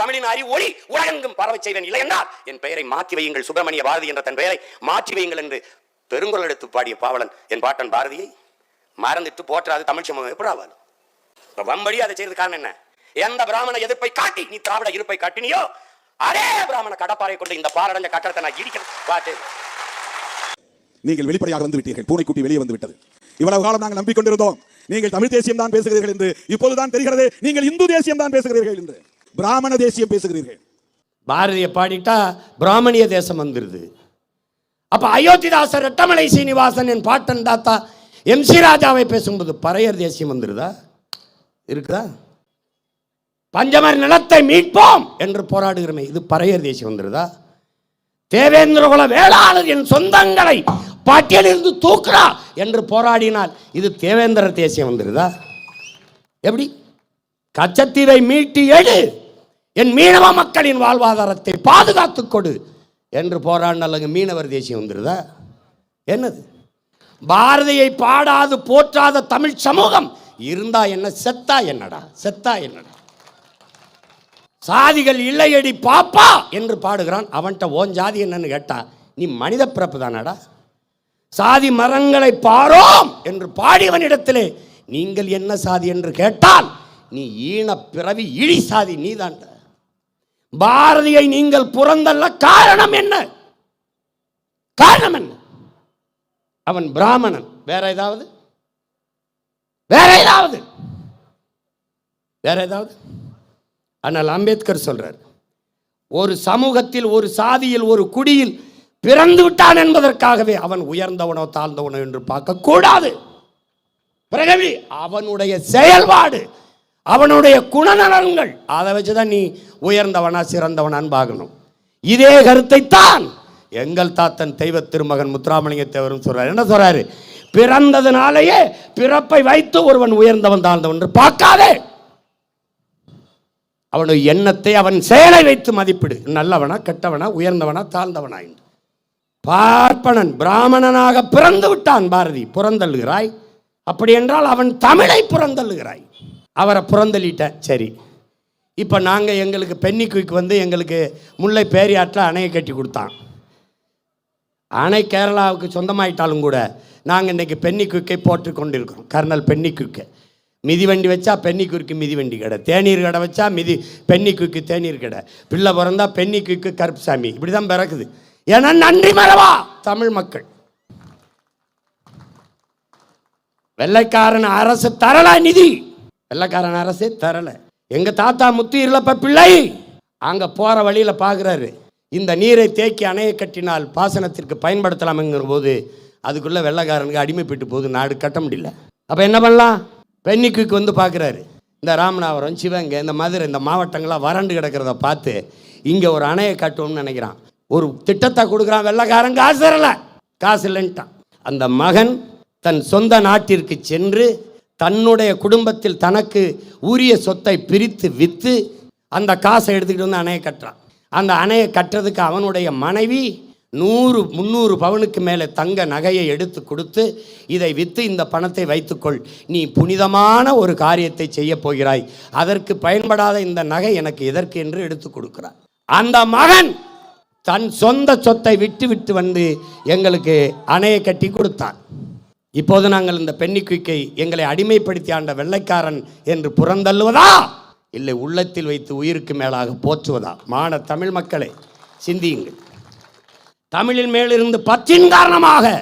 தமிழின் அறிவு ஒளி உலகெங்கும் பரவச் செய்வேன் இல்லை என்றால் என் பெயரை மாற்றி வையுங்கள் சுப்பிரமணிய பாரதி என்ற தன் பெயரை மாற்றி வையுங்கள் என்று பெருங்குரல் எடுத்து பாடிய பாவலன் என் பாட்டன் பாரதியை மறந்துட்டு போற்றாது தமிழ் சமூகம் எப்படி ஆவாலும் இப்போ வம்படி அதை செய்யறது காரணம் என்ன? எந்த பிராமண எதிர்ப்பை காட்டி நீ திராவிட இருப்பை காட்டினியோ அதே பிராமண கடப்பாறை கொண்டு இந்த பாரடைஞ்ச கட்டடத்தை நான் இடிக்கிறேன் பாட்டு நீங்கள் வெளிப்படையாக வந்து விட்டீர்கள். பூனைக்குட்டி வெளியே வந்து விட்டது. இவ்வளவு காலம் நாங்கள் நம்பிக்கொண்டிருந்தோம். நீங்கள் தமிழ் தேசியம் தான் பேசுகிறீர்கள் என்று இப்போதுதான் தெரிகிறது. நீங்கள் இந்து தேசியம் தான் பேசுகிறீர்கள் என்று. பிராமண தேசியம் பேசுகிறீர்கள். பாரதிய பாடிட்டா பிராமணிய தேசம் வந்துருது. அப்ப அயோத்திதாசர் ரெட்டமலை சீனிவாசன் என் பாட்டன் தாத்தா எம் சி ராஜாவை பேசும்போது பறையர் தேசியம் வந்துருதா? இருக்குதா? பஞ்சமர் நிலத்தை மீட்போம் என்று போராடுகிறோமே இது பறையர் தேசியம் வந்துருதா? தேவேந்திரகுல வேளாளர் என் சொந்தங்களை பாட்டியலிருந்து தூக்குறா என்று போராடினால் இது தேவேந்திர தேசியம் வந்துருதா? எப்படி? கச்சத்தீவை மீட்டி எடு. என் மீனவ மக்களின் வாழ்வாதாரத்தை பாதுகாத்து கொடு என்று போராடினாலங்க மீனவர் தேசியம் வந்துருதா? என்னது? பாரதியை பாடாது போற்றாத தமிழ் சமூகம் இருந்தா என்ன? செத்தா என்னடா? செத்தா என்னடா? சாதிகள் இல்லையடி பாப்பா என்று பாடுகிறான். அவன்கிட்ட ஓன் ஜாதி என்னன்னு கேட்டா நீ மனித பிறப்பு தானடா? சாதி மரங்களை பாரோம் என்று பாடியவனிடத்திலே நீங்கள் என்ன சாதி என்று கேட்டால் நீ ஈன பிறவி இழி சாதி நீதான் பாரதியை நீங்கள் புறந்தல்ல காரணம் என்ன? காரணம் என்ன? அவன் பிராமணன். வேற ஏதாவது? வேற ஏதாவது? வேற ஏதாவது? ஆனால் அம்பேத்கர் சொல்றார் ஒரு சமூகத்தில் ஒரு சாதியில் ஒரு குடியில் பிறந்து விட்டான் என்பதற்காகவே அவன் உயர்ந்தவனோ தாழ்ந்தவனோ என்று பார்க்க கூடாது பிறகு அவனுடைய செயல்பாடு அவனுடைய குணநலன்கள். அதை வச்சுதான் நீ உயர்ந்தவனா சிறந்தவனான்னு பார்க்கணும். இதே கருத்தைத்தான் எங்கள் தாத்தன் தெய்வ திருமகன் முத்துராமலிங்க தேவரும் சொல்றாரு. என்ன சொல்றாரு? பிறந்ததுனாலேயே பிறப்பை வைத்து ஒருவன் உயர்ந்தவன் தாழ்ந்தவன் என்று பார்க்காதே. அவனுடைய எண்ணத்தை அவன் செயலை வைத்து மதிப்பிடு. நல்லவனா கெட்டவனா உயர்ந்தவனா தாழ்ந்தவனா என்று. பார்ப்பனன் பிராமணனாக பிறந்து விட்டான் பாரதி புறந்தள்ளுகிறாய். அப்படி என்றால் அவன் தமிழை புறந்தள்ளுகிறாய். அவரை புறந்தள்ளிட்டேன். சரி. இப்போ நாங்கள் எங்களுக்கு பென்னி குயிக் வந்து எங்களுக்கு முல்லை பேரியாற்றில் அணையை கட்டி கொடுத்தான். அணை கேரளாவுக்கு சொந்தமாயிட்டாலும் கூட நாங்கள் இன்னைக்கு பென்னி குயிக்கை போட்டு கொண்டிருக்கிறோம். கர்னல் பென்னி குயிக்கை. மிதிவண்டி வச்சா பென்னி குயிக்கு மிதிவண்டி கடை. தேநீர் கடை வச்சா மிதி பென்னி தேநீர் கடை. பிள்ளை பிறந்தா பென்னி குயிக்கு கருப்புசாமி. இப்படி தான் பிறக்குது. ஏன்னா நன்றி மரவா தமிழ் மக்கள். வெள்ளைக்காரன் அரசு தரலா நிதி! வெள்ளைக்காரன் அரசே தரலை. எங்கள் தாத்தா முத்து இருளப்ப பிள்ளை அங்கே போகிற வழியில் பார்க்குறாரு இந்த நீரை தேக்கி அணையை கட்டினால் பாசனத்திற்கு பயன்படுத்தலாம்ங்கிற போது அதுக்குள்ளே வெள்ளைக்காரனுக்கு அடிமைப்பட்டு போகுது நாடு கட்ட முடியல. அப்போ என்ன பண்ணலாம்? பெண்ணிக்கு வந்து பார்க்குறாரு இந்த ராமநாதபுரம் சிவங்க இந்த மதுரை இந்த மாவட்டங்களாக வறண்டு கிடக்கிறத பார்த்து இங்கே ஒரு அணையை கட்டணும்னு நினைக்கிறான். ஒரு திட்டத்தை கொடுக்குறான் வெள்ளைக்காரன் காசு தரலை. காசு இல்லைன்ட்டான். அந்த மகன் தன் சொந்த நாட்டிற்கு சென்று தன்னுடைய குடும்பத்தில் தனக்கு உரிய சொத்தை பிரித்து விற்று அந்த காசை எடுத்துக்கிட்டு வந்து அணையை கட்டுறான். அந்த அணையை கட்டுறதுக்கு அவனுடைய மனைவி நூறு முந்நூறு பவனுக்கு மேலே தங்க நகையை எடுத்து கொடுத்து இதை விற்று இந்த பணத்தை வைத்துக்கொள். நீ புனிதமான ஒரு காரியத்தை செய்ய போகிறாய். அதற்கு பயன்படாத இந்த நகை எனக்கு எதற்கு? என்று எடுத்து கொடுக்கிறார். அந்த மகன் தன் சொந்த சொத்தை விட்டு விட்டு வந்து எங்களுக்கு அணையை கட்டி கொடுத்தான். இப்போது நாங்கள் இந்த பென்னி குயிக்கை எங்களை அடிமைப்படுத்தி ஆண்ட வெள்ளைக்காரன் என்று புறந்தள்ளுவதா? இல்லை உள்ளத்தில் வைத்து உயிருக்கு மேலாக போற்றுவதா? மான தமிழ் மக்களை சிந்தியுங்கள். தமிழின் மேலிருந்து பற்றின் காரணமாக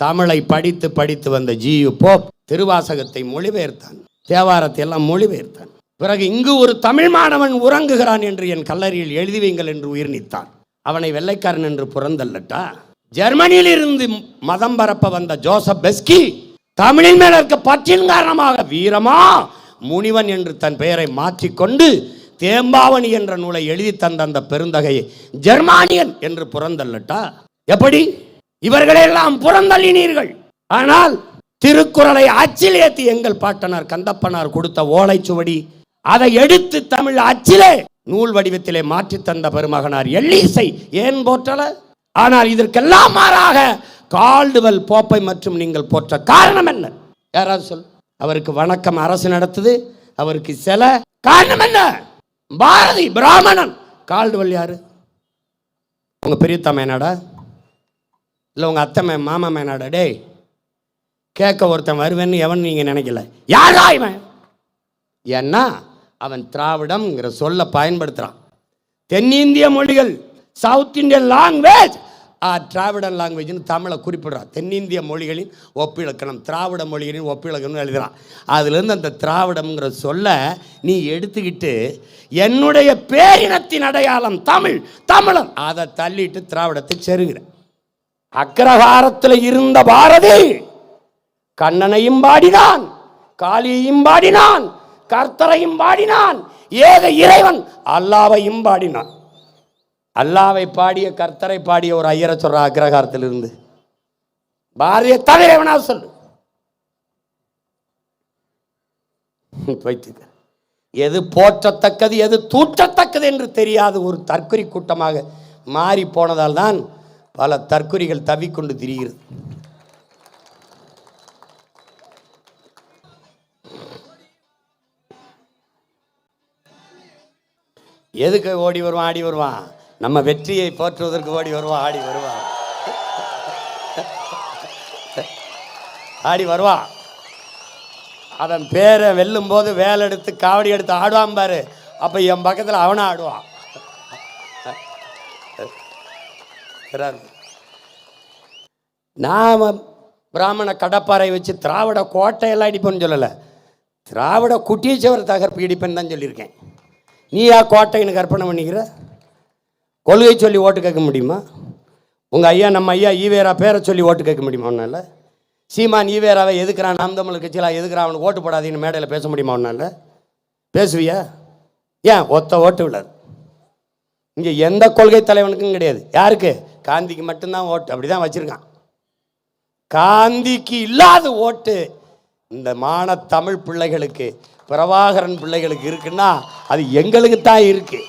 தமிழை படித்து படித்து வந்த ஜியு போப் திருவாசகத்தை மொழிபெயர்த்தான். தேவாரத்தை எல்லாம் மொழிபெயர்த்தான். பிறகு இங்கு ஒரு தமிழ் மாணவன் உறங்குகிறான் என்று என் கல்லறையில் எழுதி வைங்கள் என்று உயிர் நீத்தான். அவனை வெள்ளைக்காரன் என்று புறந்தல்லட்டா ஜெர்மனியில் இருந்து மதம் பரப்ப வந்த ஜோசப் பெஸ்கி தமிழின் மேல இருக்க பற்றின் காரணமாக வீரமா முனிவன் என்று தன் பெயரை மாற்றிக்கொண்டு தேம்பாவணி என்ற நூலை எழுதி தந்த அந்த பெருந்தகையை ஜெர்மானியன் என்று புறந்தள்ளட்டா? எப்படி? இவர்களெல்லாம் புறந்தள்ளினீர்கள். ஆனால் திருக்குறளை அச்சில் ஏத்தி எங்கள் பாட்டனார் கந்தப்பனார் கொடுத்த ஓலைச்சுவடி அதை எடுத்து தமிழ் அச்சிலே நூல் வடிவத்திலே மாற்றி தந்த பெருமகனார் எல்லீசை. ஏன் போற்றல? ஆனால் இதற்கெல்லாம் மாறாக கால்டுவல் போப்பை மற்றும் நீங்கள் போற்ற காரணம் என்ன? யாராவது சொல். அவருக்கு வணக்கம் அரசு நடத்துது அவருக்கு சில காரணம் என்ன? பாரதி பிராமணன். கால்டுவல் யாரு? உங்க பெரியத்தா மேனாடா? இல்லை உங்க அத்தை மே மாமா மேனாடா? டேய் கேட்க ஒருத்தன் வருவேன்னு எவன் நீங்க நினைக்கல? யாரா இவன்? ஏன்னா அவன் திராவிடம்ங்கிற சொல்ல பயன்படுத்துறான். தென்னிந்திய மொழிகள் சவுத் இந்தியன் லாங்குவேஜ் ஆ திராவிடன் லாங்குவேஜ்னு தமிழை குறிப்பிடுறான். தென்னிந்திய மொழிகளின் ஒப்பிலக்கணம் திராவிட மொழிகளின் ஒப்பிலக்கணம்னு எழுதுகிறான் அதுலேருந்து அந்த திராவிடம்ங்கிற சொல்ல நீ எடுத்துக்கிட்டு என்னுடைய பேரினத்தின் அடையாளம் தமிழ் தமிழன். அதை தள்ளிட்டு திராவிடத்தை செருகிற. அக்ரஹாரத்தில் இருந்த பாரதி கண்ணனையும் பாடினான் காளியையும் பாடினான் கர்த்தரையும் பாடினான் ஏக இறைவன் அல்லாவையும் பாடினான். அல்லாவை பாடிய கர்த்தரை பாடிய ஒரு ஐயரை சொல்ற அக்ரகாரத்தில் இருந்து பாரதிய தவிர எவனா சொல்லு. வைத்துக்க. எது போற்றத்தக்கது எது தூற்றத்தக்கது என்று தெரியாத ஒரு தற்கொலை கூட்டமாக மாறி போனதால் தான் பல தற்கொலைகள் தவிக்கொண்டு திரிகிறது. எதுக்கு ஓடி வருவான் ஆடி வருவான்? நம்ம வெற்றியை போற்றுவதற்கு ஓடி வருவான் ஆடி வருவான் ஆடி வருவான் அவன் பேரை வெல்லும் போது வேலை எடுத்து காவடி எடுத்து ஆடுவான் பாரு. அப்போ என் பக்கத்தில் அவனும் ஆடுவான். நாம பிராமண கடப்பாறை வச்சு திராவிட கோட்டையெல்லாம் இடிப்பேன்னு சொல்லலை. திராவிட குட்டீச்சவர் தகர்ப்பு இடிப்பேன்னு தான் சொல்லியிருக்கேன். நீயா கோட்டைன்னு கற்பனை பண்ணிக்கிற? கொள்கை சொல்லி ஓட்டு கேட்க முடியுமா? உங்கள் ஐயா நம்ம ஐயா ஈவேரா பேரை சொல்லி ஓட்டு கேட்க முடியுமா ஒன்றால் சீமான் ஈவேராவை எதுக்குறான்? நாம் தமிழ் கட்சியில் எதுக்குறான் அவனுக்கு ஓட்டு போடாதீன்னு மேடையில் பேச முடியுமா ஒன்றால் பேசுவியா? ஏன்? ஒத்த ஓட்டு விடாது இங்கே எந்த கொள்கை தலைவனுக்கும் கிடையாது. யாருக்கு? காந்திக்கு மட்டும்தான் ஓட்டு. அப்படி தான் வச்சுருக்கான். காந்திக்கு இல்லாத ஓட்டு இந்த மான தமிழ் பிள்ளைகளுக்கு பிரபாகரன் பிள்ளைகளுக்கு இருக்குன்னா அது எங்களுக்கு தான் இருக்குது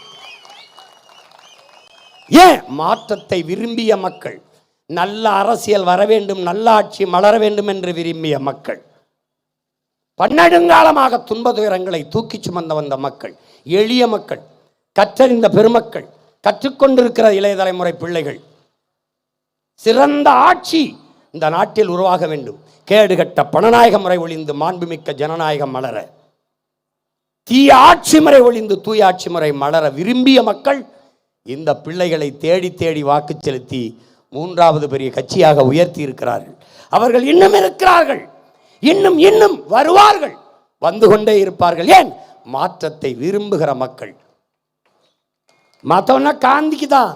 ஏன்? மாற்றத்தை விரும்பிய மக்கள் நல்ல அரசியல் வர வேண்டும் நல்ல ஆட்சி மலர வேண்டும் என்று விரும்பிய மக்கள் பன்னெடுங்காலமாக துன்ப துயரங்களை தூக்கிச் சுமந்த வந்த மக்கள் எளிய மக்கள் கற்றறிந்த பெருமக்கள் கற்றுக்கொண்டிருக்கிற இளைய தலைமுறை பிள்ளைகள் சிறந்த ஆட்சி இந்த நாட்டில் உருவாக வேண்டும். கேடுகட்ட பணநாயக முறை ஒளிந்து மாண்புமிக்க ஜனநாயகம் மலர தீய ஆட்சி முறை ஒளிந்து தூய ஆட்சி முறை மலர விரும்பிய மக்கள் இந்த பிள்ளைகளை தேடி தேடி வாக்கு செலுத்தி மூன்றாவது பெரிய கட்சியாக உயர்த்தி இருக்கிறார்கள். அவர்கள் இன்னும் இருக்கிறார்கள். இன்னும் இன்னும் வருவார்கள். வந்து கொண்டே இருப்பார்கள். ஏன்? மாற்றத்தை விரும்புகிற மக்கள். மற்றவனா காந்திக்கு தான்.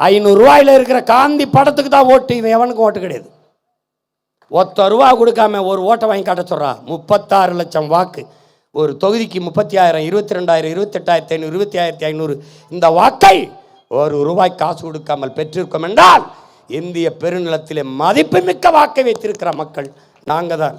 ஐநூறு ரூபாயில இருக்கிற காந்தி படத்துக்கு தான் ஓட்டு. இவன் எவனுக்கும் ஓட்டு கிடையாது. ஒத்த ரூபா கொடுக்காம ஒரு ஓட்டை வாங்கி காட்ட சொல்றா. முப்பத்தாறு லட்சம் வாக்கு. ஒரு தொகுதிக்கு முப்பத்தி ஆயிரம் இருபத்தி ரெண்டாயிரம் இருபத்தெட்டாயிரத்தி ஐநூறு இருபத்தி ஆயிரத்தி ஐநூறு. இந்த வாக்கை ஒரு ரூபாய் காசு கொடுக்காமல் பெற்றிருக்கோம் என்றால் இந்திய பெருநிலத்திலே மதிப்புமிக்க வாக்கை வைத்திருக்கிற மக்கள் நாங்கள் தான்.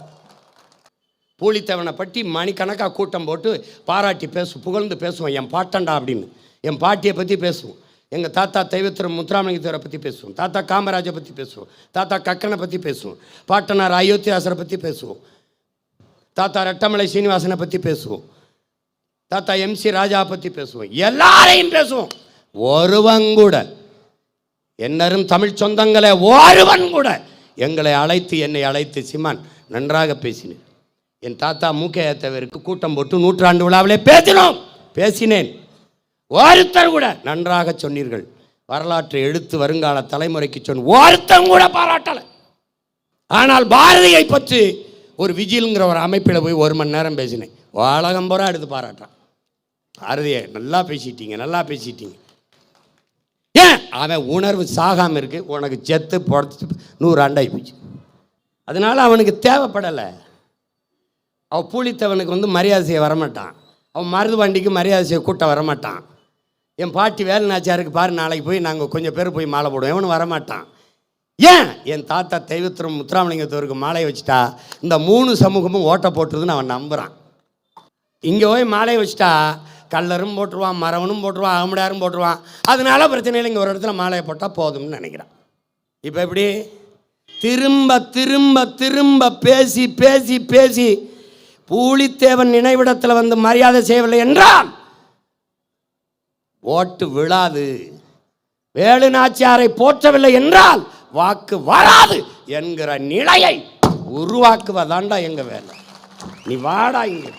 பூலித்தவனை பற்றி மணிக்கணக்காக கூட்டம் போட்டு பாராட்டி பேசு புகழ்ந்து பேசுவோம். என் பாட்டண்டா அப்படின்னு. என் பாட்டியை பற்றி பேசுவோம். எங்கள் தாத்தா தெய்வத்திர முத்துராமலிங்கத்தவரை பற்றி பேசுவோம். தாத்தா காமராஜை பற்றி பேசுவோம். தாத்தா கக்கனை பற்றி பேசுவோம். பாட்டனார் அயோத்தியாசரை பற்றி பேசுவோம். தாத்தா ரெட்டமலை சீனிவாசனை பற்றி பேசுவோம். தாத்தா எம்சி ராஜா பற்றி பேசுவோம். எல்லாரையும் பேசுவோம். ஒருவன் கூட. என்னரும் தமிழ் சொந்தங்களை ஒருவன் கூட. எங்களை அழைத்து என்னை அழைத்து சிமான் நன்றாக பேசினேன். என் தாத்தா மூக்கையத்தவருக்கு கூட்டம் போட்டு நூற்றாண்டு விழாவிலே பேசினோம். பேசினேன். ஒருத்தர் கூட. நன்றாக சொன்னீர்கள். வரலாற்றை எடுத்து வருங்கால தலைமுறைக்கு சொன்ன ஒருத்தன் கூட பாராட்டலை. ஆனால் பாரதியை பற்றி ஒரு விஜில்ங்கிற ஒரு அமைப்பில் போய் ஒரு மணி நேரம் பேசினேன். உலகம் பூரா எடுத்து பாராட்டான் பாரதியே நல்லா பேசிட்டீங்க நல்லா பேசிட்டீங்க. ஏன்? அவன் உணர்வு சாகாமல் இருக்கு. உனக்கு செத்து பொழைச்சி நூறு ஆண்டாகி போச்சு. அதனால் அவனுக்கு தேவைப்படலை. அவன் பூலித்தவனுக்கு வந்து மரியாதை செய்ய வரமாட்டான். அவன் மருது வண்டிக்கு மரியாதை செய்ய கூட்ட வரமாட்டான். என் பாட்டி வேலை நாச்சியாருக்கு பாரு நாளைக்கு போய் நாங்கள் கொஞ்சம் பேர் போய் மாலை போடுவோம். எவனும் வரமாட்டான். ஏன்? என் தாத்தா தெய்வத்திரம் முத்துராமலிங்கத்தவருக்கு மாலையை வச்சுட்டா இந்த மூணு சமூகமும் ஓட்டை போட்டுருதுன்னு அவன் நம்புகிறான் இங்கே போய் மாலையை வச்சுட்டா கல்லரும் போட்டுருவான் மரவனும் போட்டுருவான் அகமுடையாரும் போட்டுருவான். அதனால பிரச்சனை இல்லை இங்கே ஒரு இடத்துல மாலையை போட்டால் போதும்னு நினைக்கிறான். இப்போ எப்படி? திரும்ப திரும்ப திரும்ப பேசி பேசி பேசி பூலித்தேவன் நினைவிடத்தில் வந்து மரியாதை செய்யவில்லை என்றால் ஓட்டு விழாது. வேலு நாச்சியாரை போற்றவில்லை என்றால் வாக்கு வராது என்கிற நிலையை உருவாக்குவதாண்டா எங்க வேலை? நீ வாடா இங்கே.